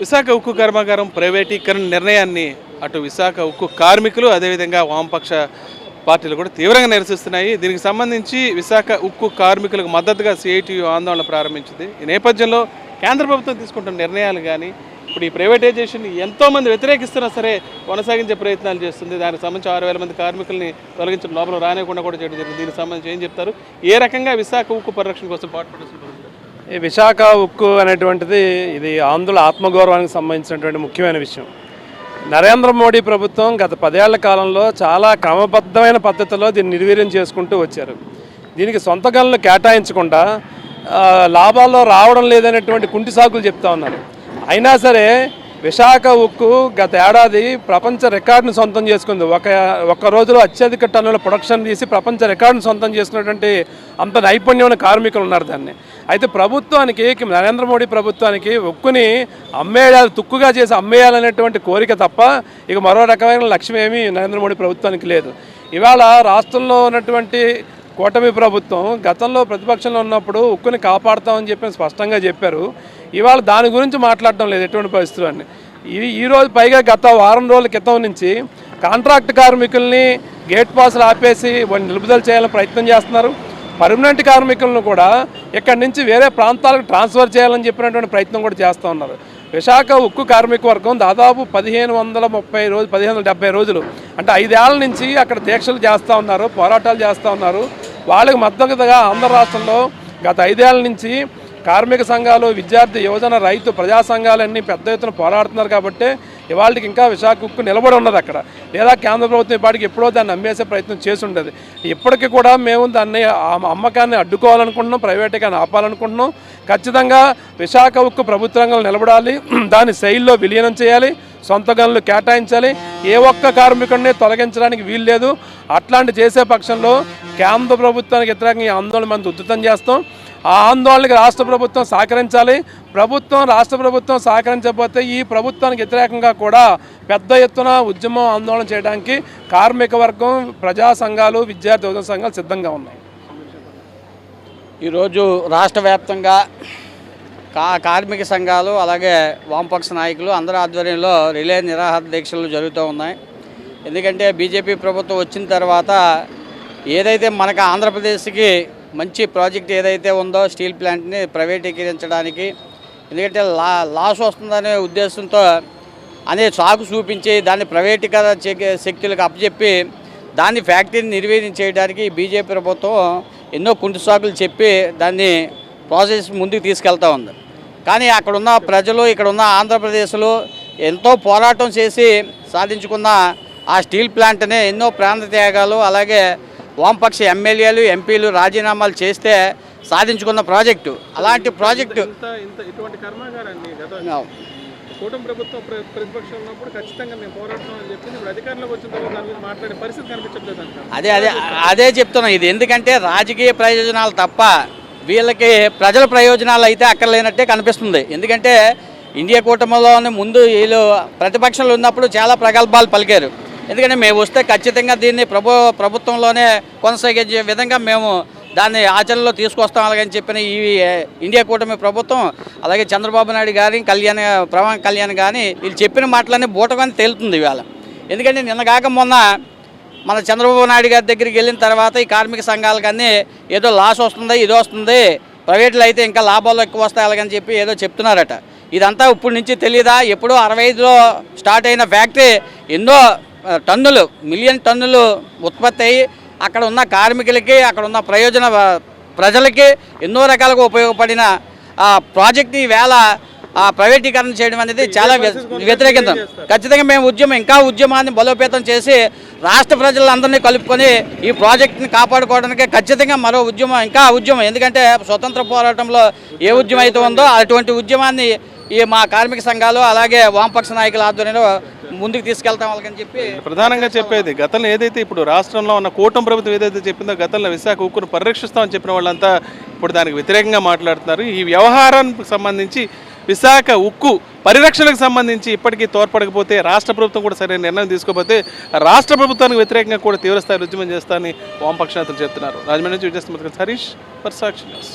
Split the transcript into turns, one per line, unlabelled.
విశాఖ ఉక్కు కర్మాగారం ప్రైవేటీకరణ నిర్ణయాన్ని అటు విశాఖ ఉక్కు కార్మికులు అదేవిధంగా వామపక్ష పార్టీలు కూడా తీవ్రంగా నిరసిస్తున్నాయి. దీనికి సంబంధించి విశాఖ ఉక్కు కార్మికులకు మద్దతుగా సిఐటియు ఆందోళన ప్రారంభించింది. ఈ నేపథ్యంలో కేంద్ర ప్రభుత్వం తీసుకుంటున్న నిర్ణయాలు కానీ ఇప్పుడు ఈ ప్రైవేటైజేషన్ ఎంతోమంది వ్యతిరేకిస్తున్నా సరే కొనసాగించే ప్రయత్నాలు చేస్తుంది. దానికి సంబంధించి ఆరు వేల మంది కార్మికుల్ని తొలగించిన లోపల రానివ్వకుండా కూడా చేయడం జరిగింది. దీనికి సంబంధించి ఏం చెప్తారు? ఏ రకంగా విశాఖ ఉక్కు పరిరక్షణ కోసం పాటుపడుతున్నారు?
ఈ విశాఖ ఉక్కు అనేటువంటిది ఇది ఆంధ్రుల ఆత్మగౌరవానికి సంబంధించినటువంటి ముఖ్యమైన విషయం. నరేంద్ర మోడీ ప్రభుత్వం గత పదేళ్ళ కాలంలో చాలా క్రమబద్ధమైన పద్ధతిలో దీన్ని నిర్వీర్యం చేసుకుంటూ వచ్చారు. దీనికి సొంత గనులు కేటాయించకుండా లాభాల్లో రావడం లేదనేటువంటి కుంటి సాకులు చెప్తా ఉన్నారు. అయినా సరే విశాఖ ఉక్కు గత ఏడాది ప్రపంచ రికార్డును సొంతం చేసుకుంది. ఒక ఒక రోజులో అత్యధిక టన్నుల ప్రొడక్షన్ తీసి ప్రపంచ రికార్డును సొంతం చేసుకున్నటువంటి అంత నైపుణ్యమైన కార్మికులు ఉన్నారు దాన్ని. అయితే ప్రభుత్వానికి నరేంద్ర మోడీ ప్రభుత్వానికి ఉక్కుని అమ్మేయాలి తుక్కుగా చేసి అమ్మేయాలనేటువంటి కోరిక తప్ప ఇక మరో రకమైన లక్ష్యం ఏమీ నరేంద్ర మోడీ ప్రభుత్వానికి లేదు. ఇవాళ రాష్ట్రంలో ఉన్నటువంటి కూటమి ప్రభుత్వం గతంలో ప్రతిపక్షంలో ఉన్నప్పుడు ఉక్కుని కాపాడుతామని చెప్పి స్పష్టంగా చెప్పారు. ఇవాళ దాని గురించి మాట్లాడటం లేదు ఎటువంటి పరిస్థితులు అని. ఈ రోజు పైగా గత వారం రోజుల క్రితం నుంచి కాంట్రాక్ట్ కార్మికుల్ని గేట్ పాసులు ఆపేసి వాడిని నిలుపుదల చేయాలని ప్రయత్నం చేస్తున్నారు. పర్మనెంట్ కార్మికులను కూడా ఇక్కడి నుంచి వేరే ప్రాంతాలకు ట్రాన్స్ఫర్ చేయాలని చెప్పినటువంటి ప్రయత్నం కూడా చేస్తూ ఉన్నారు. విశాఖ ఉక్కు కార్మిక వర్గం దాదాపు పదిహేను వందల ముప్పై రోజు పదిహేను వందల డెబ్బై రోజులు అంటే ఐదేళ్ళ నుంచి అక్కడ దీక్షలు చేస్తూ ఉన్నారు పోరాటాలు చేస్తూ ఉన్నారు. వాళ్ళకి మద్దతుగా ఆంధ్ర రాష్ట్రంలో గత ఐదేళ్ళ నుంచి కార్మిక సంఘాలు విద్యార్థి యువజన రైతు ప్రజా సంఘాలన్నీ పెద్ద ఎత్తున పోరాడుతున్నారు కాబట్టి ఇవాళకి ఇంకా విశాఖ ఉక్కు నిలబడి ఉన్నది అక్కడ. లేదా కేంద్ర ప్రభుత్వం ఇప్పటికి ఎప్పుడో దాన్ని అమ్మేసే ప్రయత్నం చేసి ఉండదు ఇప్పటికీ కూడా మేము దాన్ని అమ్మకాన్ని అడ్డుకోవాలనుకుంటున్నాం ప్రైవేటీకరణ ఆపాలనుకుంటున్నాం. ఖచ్చితంగా విశాఖ ఉక్కు ప్రభుత్వ రంగంలో నిలబడాలి. దాని శైలిలో విలీనం చేయాలి. సొంత గనులు కేటాయించాలి. ఏ ఒక్క కార్మికుడిని తొలగించడానికి వీలు లేదు. అట్లాంటి చేసే పక్షంలో కేంద్ర ప్రభుత్వానికి వ్యతిరేకంగా ఈ ఆందోళన మనం ఉద్ధృతం చేస్తాం. ఆ ఆందోళనకి రాష్ట్ర ప్రభుత్వం సహకరించాలి. ప్రభుత్వం రాష్ట్ర ప్రభుత్వం సహకరించకపోతే ఈ ప్రభుత్వానికి వ్యతిరేకంగా కూడా పెద్ద ఎత్తున ఉద్యమం ఆందోళన చేయడానికి కార్మిక వర్గం ప్రజా సంఘాలు విద్యార్థి ఉద్యమ సంఘాలు సిద్ధంగా ఉన్నాయి.
ఈరోజు రాష్ట్ర వ్యాప్తంగా కా కార్మిక సంఘాలు అలాగే వామపక్ష నాయకులు అందరి ఆధ్వర్యంలో రిలే నిరాహార దీక్షలు జరుగుతూ ఉన్నాయి. ఎందుకంటే బీజేపీ ప్రభుత్వం వచ్చిన తర్వాత ఏదైతే మనకు ఆంధ్రప్రదేశ్కి మంచి ప్రాజెక్ట్ ఏదైతే ఉందో స్టీల్ ప్లాంట్ని ప్రైవేటీకరించడానికి ఎందుకంటే లా లాస్ వస్తుందనే ఉద్దేశంతో అనే సాకు చూపించి దాన్ని ప్రైవేటీకరణ శక్తులకు అప్పచెప్పి దాన్ని ఫ్యాక్టరీని నిర్వీర్యం చేయడానికి బీజేపీ ప్రభుత్వం ఎన్నో కుంటి సాకులు చెప్పి దాన్ని ప్రాసెస్ ముందుకు తీసుకెళ్తా ఉంది. కానీ అక్కడున్న ప్రజలు ఇక్కడున్న ఆంధ్రప్రదేశ్లో ఎంతో పోరాటం చేసి సాధించుకున్న ఆ స్టీల్ ప్లాంట్ని ఎన్నో ప్రాంత త్యాగాలు అలాగే వామపక్ష ఎమ్మెల్యేలు ఎంపీలు రాజీనామాలు చేస్తే సాధించుకున్న ప్రాజెక్టు. అలాంటి ప్రాజెక్టు
ఇంత ఇంత ఇటువంటి కర్మాగారాన్ని గత కూటమి ప్రభుత్వం ప్ర- ప్రతిపక్షం ఉన్నప్పుడు ఖచ్చితంగా మేము పోరాడతాం అని చెప్పి ఇప్పుడు అధికారంలోకి వచ్చిన తర్వాత దాని గురించి మాట్లాడే పరిస్థితి కనిపించట్లేదు అంటారు.
అదే అదే అదే చెప్తున్నా. ఇది ఎందుకంటే రాజకీయ ప్రయోజనాలు తప్ప వీళ్ళకి ప్రజల ప్రయోజనాలు అయితే అక్కర్లేనట్టే కనిపిస్తుంది. ఎందుకంటే ఇండియా కూటమిలోని ముందు వీళ్ళు ప్రతిపక్షంలో ఉన్నప్పుడు చాలా ప్రగల్భాలు పలికారు. ఎందుకంటే మేము వస్తే ఖచ్చితంగా దీన్ని ప్రభు ప్రభుత్వంలోనే కొనసాగించే విధంగా మేము దాన్ని ఆచరణలో తీసుకొస్తాం అలాగని చెప్పిన ఈ ఇండియా కూటమి ప్రభుత్వం అలాగే చంద్రబాబు నాయుడు గారి కళ్యాణ్ ప్రమాణ కళ్యాణ్ కానీ వీళ్ళు చెప్పిన మాటలన్నీ బూటకని తేలుతుంది ఇవాళ. ఎందుకంటే నిన్న కాక మొన్న మన చంద్రబాబు నాయుడు గారి దగ్గరికి వెళ్ళిన తర్వాత ఈ కార్మిక సంఘాలకు కానీ ఏదో లాస్ వస్తుంది ఇది వస్తుంది ప్రైవేట్లో అయితే ఇంకా లాభాలు ఎక్కువ వస్తాయి అలాగని చెప్పి ఏదో చెప్తున్నారట. ఇదంతా ఇప్పుడు నుంచి తెలియదా ఎప్పుడో అరవై ఐదులో స్టార్ట్ అయిన ఫ్యాక్టరీ ఎన్నో టన్నులు మిలియన్ టన్నులు ఉత్పత్తి అయ్యి అక్కడ ఉన్న కార్మికులకి అక్కడ ఉన్న ప్రయోజన ప్రజలకి ఎన్నో రకాలుగా ఉపయోగపడిన ఆ ప్రాజెక్ట్ ఈవేళ ఆ ప్రైవేటీకరణ చేయడం అనేది చాలా వ్య- వ్యతిరేకత ఖచ్చితంగా మేము ఉద్యమం ఇంకా ఉద్యమాన్ని బలోపేతం చేసి రాష్ట్ర ప్రజలందరినీ కలుపుకొని ఈ ప్రాజెక్ట్ని కాపాడుకోవడానికి ఖచ్చితంగా మరో ఉద్యమం ఇంకా ఉద్యమం. ఎందుకంటే స్వతంత్ర పోరాటంలో ఏ ఉద్యమం అయితే ఉందో అటువంటి ఉద్యమాన్ని ఈ మా కార్మిక సంఘాలు అలాగే వామపక్ష నాయకుల ఆధ్వర్యంలో ముందుకు తీసుకెళ్తాం వాళ్ళకని చెప్పి
ప్రధానంగా చెప్పేది గతంలో ఏదైతే ఇప్పుడు రాష్ట్రంలో ఉన్న కూటమి ప్రభుత్వం ఏదైతే చెప్పిందో గతంలో విశాఖ ఉక్కును పరిరక్షిస్తామని చెప్పిన వాళ్ళంతా ఇప్పుడు దానికి వ్యతిరేకంగా మాట్లాడుతున్నారు. ఈ వ్యవహారానికి సంబంధించి విశాఖ ఉక్కు పరిరక్షణకు సంబంధించి ఇప్పటికీ తోడ్పడకపోతే రాష్ట్ర ప్రభుత్వం కూడా సరైన నిర్ణయం తీసుకోకపోతే రాష్ట్ర ప్రభుత్వానికి వ్యతిరేకంగా కూడా తీవ్రస్థాయి ఉద్యమం చేస్తానని వామపక్ష నేతలు చెప్తున్నారు. రాజమండ్రి నుంచి విజయస్తు హరీష్ పర్సాక్షి న్యూస్.